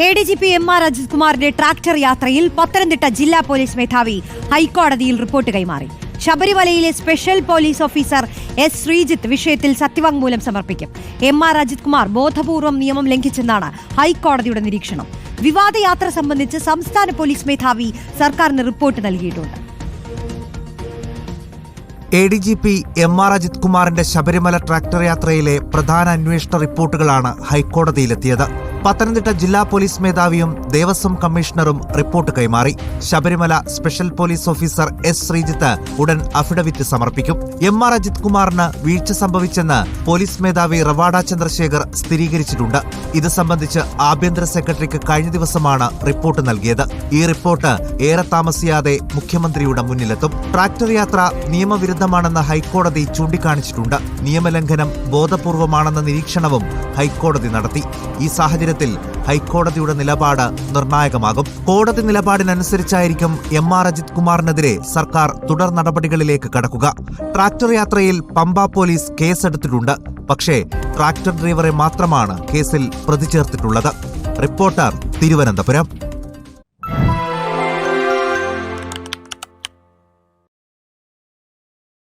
A D G P M R Ajith കുമാറിന്റെ tractor യാത്രയിൽ പത്തനംതിട്ട ജില്ലാ പോലീസ് മേധാവി ഹൈക്കോടതിയിൽ റിപ്പോർട്ട് കൈമാറി. ശബരിമലയിലെ special police officer S Sreejith വിഷയത്തിൽ സത്യവാങ്മൂലം സമർപ്പിക്കും. എം ആർ അജിത് കുമാർ ബോധപൂർവം നിയമം ലംഘിച്ചെന്നാണ് ഹൈക്കോടതിയുടെ നിരീക്ഷണം. വിവാദയാത്ര സംബന്ധിച്ച് സംസ്ഥാന പോലീസ് മേധാവി സർക്കാരിന് റിപ്പോർട്ട് നൽകിയിട്ടുണ്ട്. A D G P M R Ajith കുമാറിന്റെ ശബരിമല ട്രാക്ടർ യാത്രയിലെ പ്രധാന അന്വേഷണ റിപ്പോർട്ടുകളാണ് ഹൈക്കോടതിയിലെത്തിയത്. പത്തനംതിട്ട ജില്ലാ പോലീസ് മേധാവിയും ദേവസ്വം കമ്മീഷണറും റിപ്പോർട്ട് കൈമാറി. Sabarimala special police officer S Sreejith ഉടൻ അഫിഡവിറ്റ് സമർപ്പിക്കും. എം ആർ അജിത് കുമാറിന് വീഴ്ച സംഭവിച്ചെന്ന് പോലീസ് മേധാവി റവാഡ ചന്ദ്രശേഖർ സ്ഥിരീകരിച്ചിട്ടുണ്ട്. ഇത് സംബന്ധിച്ച് ആഭ്യന്തര സെക്രട്ടറിക്ക് കഴിഞ്ഞ ദിവസമാണ് റിപ്പോർട്ട് നൽകിയത്. ഈ റിപ്പോർട്ട് ഏറെ താമസിയാതെ മുഖ്യമന്ത്രിയുടെ മുന്നിലെത്തും. ട്രാക്ടർ യാത്ര നിയമവിരുദ്ധമാണെന്ന് ഹൈക്കോടതി ചൂണ്ടിക്കാണിച്ചിട്ടുണ്ട്. നിയമലംഘനം ബോധപൂർവമാണെന്ന നിരീക്ഷണവും ഹൈക്കോടതി നടത്തി. ഈ സാഹചര്യത്തിൽ ഹൈക്കോടതിയുടെ നിലപാട് നിർണായകമാകും. കോടതി നിലപാടിനനുസരിച്ചായിരിക്കും എം ആർ അജിത് കുമാറിനെതിരെ സർക്കാർ തുടർ നടപടികളിലേക്ക് കടക്കുക. ട്രാക്ടർ യാത്രയിൽ പമ്പ പോലീസ് കേസെടുത്തിട്ടുണ്ട്. പക്ഷേ ട്രാക്ടർ ഡ്രൈവറെ മാത്രമാണ് കേസിൽ പ്രതിചേർത്തിട്ടുള്ളത്. റിപ്പോർട്ടർ തിരുവനന്തപുരം.